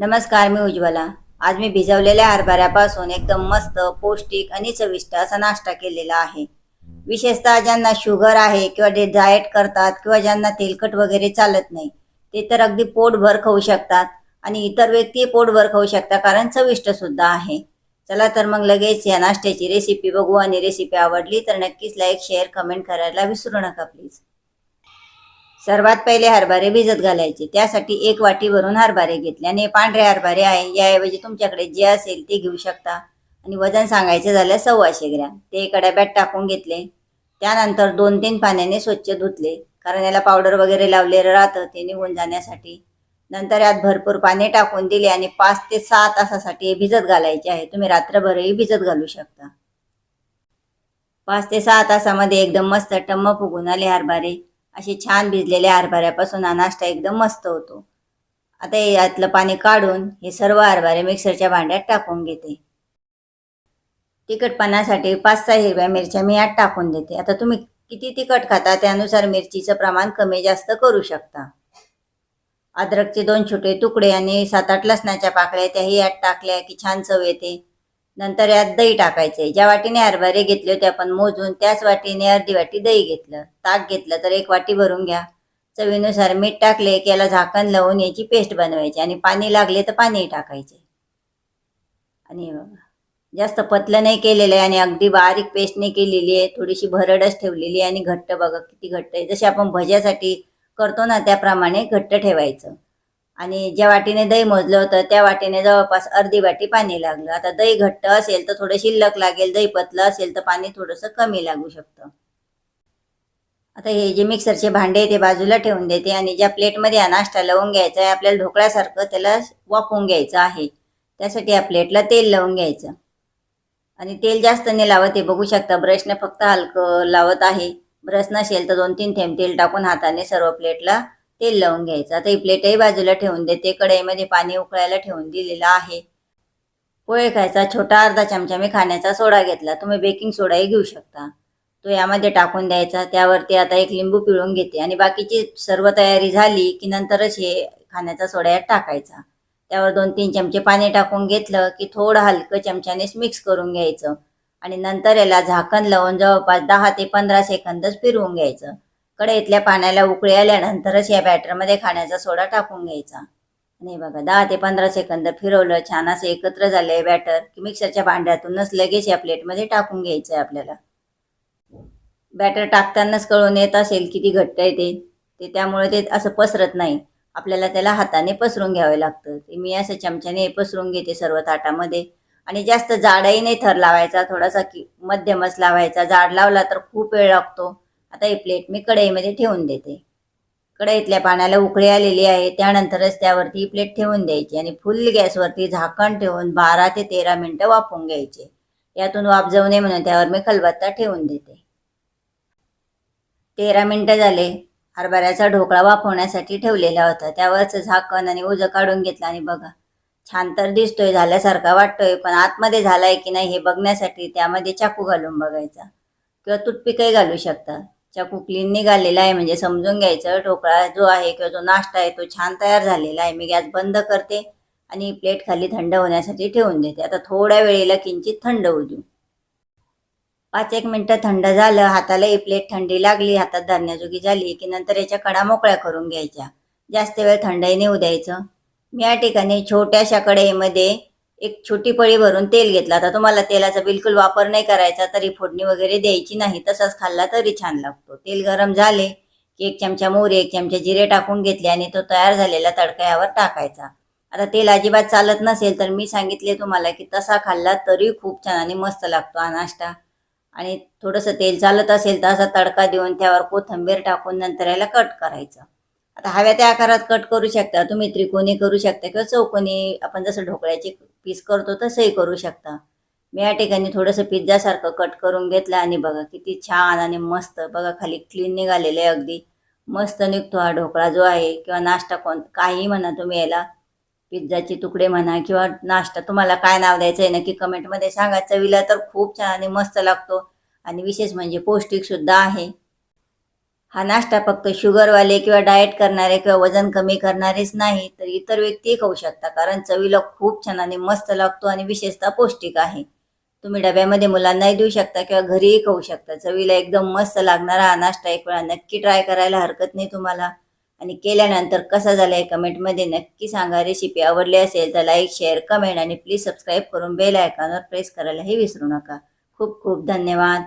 नमस्कार मी उज्ज्वला. आज मी भिजवलेल्या हरभऱ्यापासून एकदम मस्त पौष्टिक आणि चविष्ट असा नाश्ता केलेला आहे. विशेषतः ज्यांना शुगर आहे किंवा जे डाएट करतात किंवा ज्यांना तेलकट वगैरे चालत नाही ते तर अगदी पोटभर खाऊ शकतात आणि इतर व्यक्ती पोटभर खाऊ शकतात कारण चविष्ट सुद्धा आहे. चला तर मग लगेच या नाश्त्याची रेसिपी बघू आणि रेसिपी आवडली तर नक्कीच लाईक शेअर कमेंट करायला विसरू नका प्लीज सर्वात पहिले हरभरे भिजत घालायचे. त्यासाठी एक वाटी भरून हरभरे घेतले. आणि पांढरे हरभरे आहे. याऐवजी तुमच्याकडे जे असेल ते घेऊ शकता. आणि वजन सांगायचं झालं सव्वाशे ग्रॅम. ते एका डब्यात टाकून घेतले. त्यानंतर दोन तीन पाण्याने स्वच्छ धुतले. कारण याला पावडर वगैरे लावलेलं राहतं. ते निघून जाण्यासाठी. नंतर यात भरपूर पाणी टाकून दिले. आणि पाच ते सहा तासासाठी हे भिजत घालायचे आहे. तुम्ही रात्रभरही भिजत घालू शकता. पाच ते सहा तासामध्ये एकदम मस्त टम्म फुगून आले हरभरे. असे छान भिजलेल्या हरभऱ्यापासून हा नाश्ता एकदम मस्त होतो. आता यातलं पाणी काढून हे सर्व हरभरे मिक्सरच्या भांड्यात टाकून घेते. तिखटपणासाठी पाच सहा हिरव्या मिरच्या मी यात टाकून देते. आता तुम्ही किती तिखट खाता त्यानुसार मिरचीचं प्रमाण कमी जास्त करू शकता. अद्रकचे दोन छोटे तुकडे आणि सात आठ लसणाच्या पाकळ्या त्याही यात टाकल्या की छान चव येते. नंतर यात दही टाकायचे. ज्या वाटीने हरभरे घेतले होते आपण मोजून त्याच वाटीने अर्धी वाटी दही घेतलं. ताक घेतलं तर एक वाटी भरून घ्या. चवीनुसार मीठ टाकले की याला झाकण लावून याची पेस्ट बनवायची आणि पाणी लागले तर पाणी टाकायचे. आणि जास्त पतलं नाही केलेलं आहे आणि अगदी बारीक पेस्ट नाही केलेली आहे. थोडीशी भरडच ठेवलेली आहे आणि घट्ट बघा किती घट्ट आहे. जसे आपण भज्यासाठी करतो ना त्याप्रमाणे घट्ट ठेवायचं. आणि ज्या वाटीने दही मोजलं होतं त्या वाटीने जवळपास अर्धी वाटी पाणी लागलं. आता दही घट्ट असेल तर थोडं शिल्लक लागेल दही पतलं असेल तर पाणी थोडंसं कमी लागू शकतं. आता हे जे मिक्सरचे भांडे आहे ते बाजूला ठेवून देते आणि ज्या प्लेटमध्ये हा नाश्ता लावून घ्यायचा आहे आपल्याला ढोकळ्यासारखं त्याला वाफवून घ्यायचं आहे. त्यासाठी या प्लेटला तेल लावून घ्यायचं. आणि तेल जास्त नाही लावत हे बघू शकता ब्रशने फक्त हलकं लावत आहे. ब्रश नसेल तर दोन तीन थेंब तेल टाकून हाताने सर्व प्लेटला तेल लावून घ्यायचं. आता ही प्लेटही बाजूला ठेवून देते कढईमध्ये पाणी उकळायला ठेवून दिलेलं आहे. पोहे खायचा छोटा अर्धा चमचा मी खाण्याचा सोडा घेतला. तुम्ही बेकिंग सोडाही घेऊ शकता. तो यामध्ये टाकून द्यायचा. त्यावरती आता एक लिंबू पिळून घेते. आणि बाकीची सर्व तयारी झाली की नंतरच हे खाण्याचा सोडा यात टाकायचा. त्यावर दोन तीन चमचे पाणी टाकून घेतलं की थोडं हलकं चमच्यानेच मिक्स करून घ्यायचं. आणि नंतर याला झाकण लावून जवळपास दहा ते पंधरा सेकंदच फिरवून घ्यायचं. कढईतल्या पाण्याला उकळी आल्यानंतरच या बॅटरमध्ये खाण्याचा सोडा टाकून घ्यायचा. आणि बघा दहा ते पंधरा सेकंद फिरवलं छान असं एकत्र झालंय बॅटर की मिक्सरच्या भांड्यातूनच लगेच या प्लेटमध्ये टाकून घ्यायचं आहे आपल्याला. बॅटर टाकतानाच कळून येत असेल किती घट्ट आहे ते. ते त्यामुळे ते असं पसरत नाही. आपल्याला त्याला हाताने पसरून घ्यावे लागतं. ते मी असं चमच्याने पसरून घेते सर्व ताटामध्ये. आणि जास्त जाडही नाही थर लावायचा थोडासा की मध्यमच लावायचा. जाड लावला तर खूप वेळ लागतो. आता ही प्लेट मी कढईमध्ये ठेवून देते. कढईतल्या पाण्याला उकळी आलेली आहे त्यानंतरच त्यावरती ही प्लेट ठेवून द्यायची आणि फुल गॅसवरती झाकण ठेवून बारा ते तेरा मिनटं वाफवून घ्यायचे. यातून वाफ जाऊ नये म्हणून त्यावर मी खलबत्ता ठेवून देते. तेरा मिनटं झाले. हरभऱ्याचा ढोकळा वाफवण्यासाठी ठेवलेला होता. त्यावरच झाकण आणि ओझं काढून घेतलं आणि बघा छान तर दिसतोय झाल्यासारखा वाटतोय पण आतमध्ये झालाय की नाही हे बघण्यासाठी त्यामध्ये चाकू घालून बघायचा. किंवा तुटपिकही घालू शकता. च्या क्लीन निघालेला आहे. म्हणजे समजून घ्यायचं ढोकळा जो आहे किंवा जो नाश्ता आहे तो छान तयार झालेला आहे. मी गॅस बंद करते आणि प्लेट खाली थंड होण्यासाठी ठेवून देते. आता थोड्या वेळेला किंचित थंड होऊ देऊ. पाच एक मिनटं थंड झालं हाताला ही प्लेट थंडी लागली हातात धरण्याजोगी झाली की नंतर याच्या कडा मोकळ्या करून घ्यायच्या. जास्त वेळ थंडही नेऊ द्यायचं. मी या ठिकाणी छोट्याशा कढईमध्ये एक छोटी पळी भरून तेल घेतलं. आता तुम्हाला तेलाचा बिलकुल वापर नाही करायचा तरी फोडणी वगैरे द्यायची नाही. तसंच खाल्ला तरी छान लागतो. तेल गरम झाले की एक चमचा मोहरी एक चमचा जिरे टाकून घेतले आणि तो तयार झालेला तडका यावर टाकायचा. आता तेल अजिबात चालत नसेल तर मी सांगितले तुम्हाला की तसा खाल्ला तरी खूप छान आणि मस्त लागतो हा नाश्ता. आणि थोडंसं तेल चालत असेल तर असा तडका देऊन त्यावर कोथिंबीर टाकून नंतर याला कट करायचं. आता हव्या त्या आकारात कट करू शकता तुम्ही त्रिकोणी करू शकता किंवा चौकोनी आपण जसं ढोकळ्याची पीस करतो तसंही करू शकता. मी या ठिकाणी थोडंसं पिझ्झासारखं कट करून घेतलं आणि बघा किती छान आणि मस्त बघा खाली क्लीन निघालेलं आहे अगदी. मस्त निघतो हा ढोकळा जो आहे किंवा नाश्ता कोण काही म्हणा तुम्ही याला पिझ्झाचे तुकडे म्हणा किंवा नाश्ता तुम्हाला काय नाव द्यायचं आहे नक्की कमेंटमध्ये सांगा. चवीला तर खूप छान आणि मस्त लागतो. आणि विशेष म्हणजे पौष्टिकसुद्धा आहे. हा नाश्ता फक्त शुगरवाले किंवा डाएट करणारे किंवा वजन कमी करणारेच नाही तर इतर व्यक्तीही खाऊ शकता. कारण चवीला खूप छान आणि मस्त लागतो आणि विशेषतः पौष्टिक आहे. तुम्ही डब्यामध्ये मुलांनाही देऊ शकता किंवा घरीही खाऊ शकता. चवीला एकदम मस्त लागणारा हा नाश्ता एक वेळा नक्की ट्राय करायला हरकत नाही तुम्हाला. आणि केल्यानंतर कसा झाला आहे कमेंटमध्ये नक्की सांगा. रेसिपी आवडली असेल तर लाईक शेअर कमेंट आणि प्लीज सबस्क्राईब करून बेल आयकॉनवर प्रेस करायलाही विसरू नका. खूप खूप धन्यवाद.